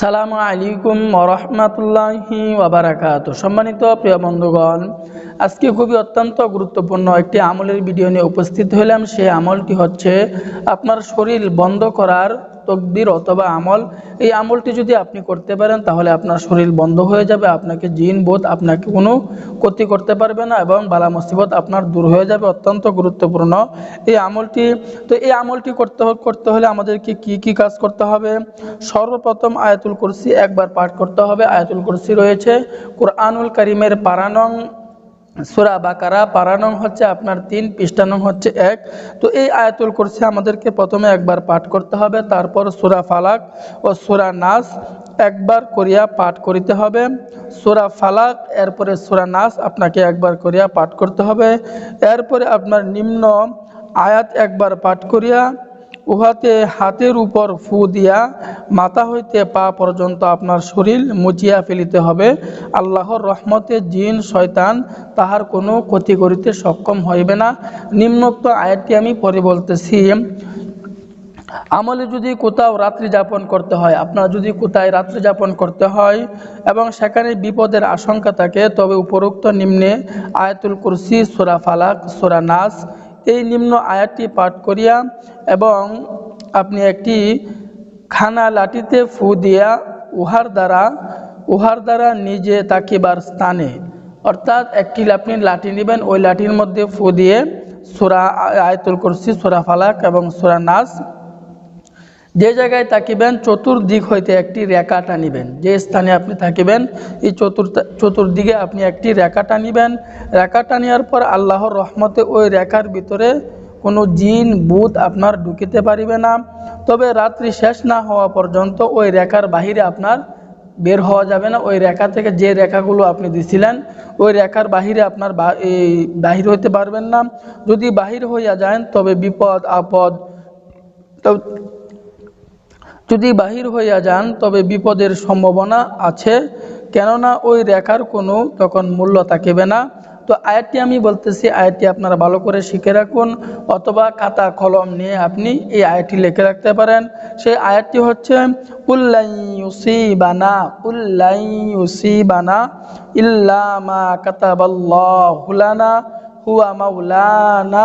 সালামু আলাইকুম রহমতুল্লাহি ওবরাকাত সম্মানিত প্রিয় বন্ধুগণ, আজকে খুবই অত্যন্ত গুরুত্বপূর্ণ একটি আমলের ভিডিও নিয়ে উপস্থিত হলাম। সেই আমলটি হচ্ছে আপনার শরীর বন্ধ করার তকদির অথবা আমল। এই আমলটি যদি আপনি করতে পারেন, তাহলে আপনার শরীর বন্ধ হয়ে যাবে, আপনাকে জিন বোধ আপনাকে কোনো ক্ষতি করতে পারবে না এবং বালা মুসিবত আপনার দূর হয়ে যাবে। অত্যন্ত গুরুত্বপূর্ণ এই আমলটি। তো এই আমলটি করতে করতে হলে আমাদেরকে কি কি কাজ করতে হবে? সর্বপ্রথম আয়াতুল কুরসি একবার পাঠ করতে হবে। আয়াতুল কুরসি রয়েছে। কোরআনুল করিমের পারানং, সুরা বাকারা, পারানং হচ্ছে আপনার তিন পৃষ্ঠানং হচ্ছে এক। তো এই আয়াতুল কুরসি আমাদেরকে প্রথমে একবার পাঠ করতে হবে, তারপর সুরা ফালাক ও সুরা নাস একবার করিয়া পাঠ করিতে হবে। সুরা ফালাক, এরপরে সুরা নাস আপনাকে একবার করিয়া পাঠ করতে হবে। এরপরে আপনার নিম্ন আয়াত একবার পাঠ করিয়া উহাতে হাতের উপর ফু দিয়া মাথা হইতে পা পর্যন্ত আপনার শরীর মুচিয়া ফেলিতে হবে। আল্লাহর রহমতে জিন, শয়তান তাহার কোনো ক্ষতি করিতে সক্ষম হইবে না। নিম্নোক্ত আয়াতটি আমি পরে বলতেছি। আমলে যদি কোথাও রাত্রি যাপন করতে হয়, আপনার যদি কোথায় রাত্রি যাপন করতে হয় এবং সেখানে বিপদের আশঙ্কা থাকে, তবে উপরোক্ত নিম্নে আয়াতুল কুরসি, সোরা ফালাক, সোরা নাস এই নিম্ন আয়াতটি পাঠ করিয়া এবং আপনি একটি খানা লাঠিতে ফু দিয়া উহার দ্বারা উহার দ্বারা নিজে তাকিবার স্থানে, অর্থাৎ একটি আপনি লাঠি নেবেন, ওই লাঠির মধ্যে ফু দিয়ে সুরা আয়তুল কুরসি, সুরা ফালাক এবং সুরা নাস যে জায়গায় তাকিবেন চতুর্দিক হইতে একটি রেখা টানিবেন। যে স্থানে আপনি থাকিবেন, এই চতুর চতুর্দিকে আপনি একটি রেখা টানিবেন। রেখা টানিয়ার পর আল্লাহর রহমতে ওই রেখার ভিতরে কোনো জিন বুধ আপনার ঢুকিতে পারিবে না। তবে রাত্রি শেষ না হওয়া পর্যন্ত ওই রেখার বাহিরে আপনার বের হওয়া যাবে না। ওই রেখা থেকে যে রেখাগুলো আপনি দিছিলেন, ওই রেখার বাহিরে আপনার এই বাহির হইতে পারবেন না। যদি বাহির হইয়া যান, তবে বিপদ, আপদ যদি বাহির হইয়া যান, তবে বিপদের সম্ভাবনা আছে। কেননা ওই রেখার কোনো তখন মূল্য থাকিবে না। তো আয়াতটি আমি বলতেছি, আয়াতটি আপনারা ভালো করে শিখে রাখুন, অথবা খাতা, কলম নিয়ে আপনি এই আয়াতটি লিখে রাখতে পারেন। সেই আয়াতটি হচ্ছে উল্লাইসিবানা উল্লাইসিবানা ইল্লামা কাতাবাল্লাহুলানা হুয়া মাওলানা